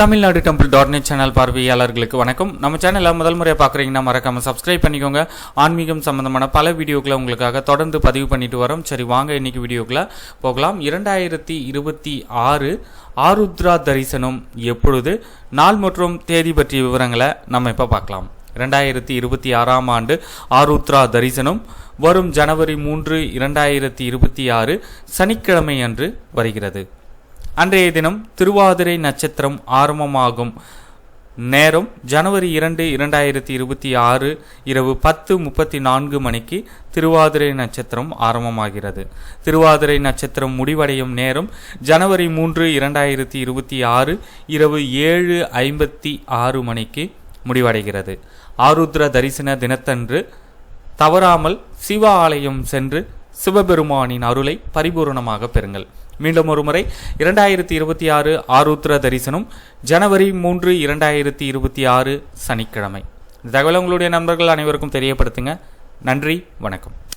Tamil Nadu temple dot net channel பார்வையாளர்களுக்கு வணக்கம். நம்ம சேனலை முதல் முறையாக பார்க்குறீங்கன்னா மறக்காமல் சப்ஸ்கிரைப் பண்ணிக்கோங்க. ஆன்மீகம் சம்பந்தமான பல வீடியோக்களை உங்களுக்காக தொடர்ந்து பதிவு பண்ணிட்டு வரோம். சரி வாங்க இன்னைக்கு வீடியோக்குள்ள போகலாம். இரண்டாயிரத்தி இருபத்தி ஆறு ஆருத்ரா தரிசனம் எப்பொழுது? நாள் மற்றும் தேதி பற்றிய விவரங்களை நம்ம இப்போ பார்க்கலாம். இரண்டாயிரத்தி இருபத்தி ஆறாம் ஆண்டு ஆருத்ரா தரிசனம் வரும் ஜனவரி மூன்று இரண்டாயிரத்தி இருபத்தி ஆறு சனிக்கிழமை அன்று வருகிறது. அன்றைய தினம் திருவாதிரை நட்சத்திரம் ஆரம்பமாகும் நேரம் ஜனவரி இரண்டு இரண்டாயிரத்தி இருபத்தி ஆறு இரவு பத்து முப்பத்தி நான்கு மணிக்கு திருவாதிரை நட்சத்திரம் ஆரம்பமாகிறது. திருவாதிரை நட்சத்திரம் முடிவடையும் நேரம் ஜனவரி மூன்று இரண்டாயிரத்தி இருபத்தி ஆறு இரவு ஏழு ஐம்பத்தி ஆறு மணிக்கு முடிவடைகிறது. ஆருத்ர தரிசன தினத்தன்று தவறாமல் சிவ ஆலயம் சென்று சிவபெருமானின் அருளை பரிபூர்ணமாக பெறுங்கள். மீண்டும் ஒருமுறை இரண்டாயிரத்தி இருபத்தி ஆறு ஆருத்ர தரிசனம் ஜனவரி மூன்று இரண்டாயிரத்தி இருபத்தி ஆறு சனிக்கிழமை. இந்த தகவலை உங்களுடைய நண்பர்கள் அனைவருக்கும் தெரியப்படுத்துங்க. நன்றி வணக்கம்.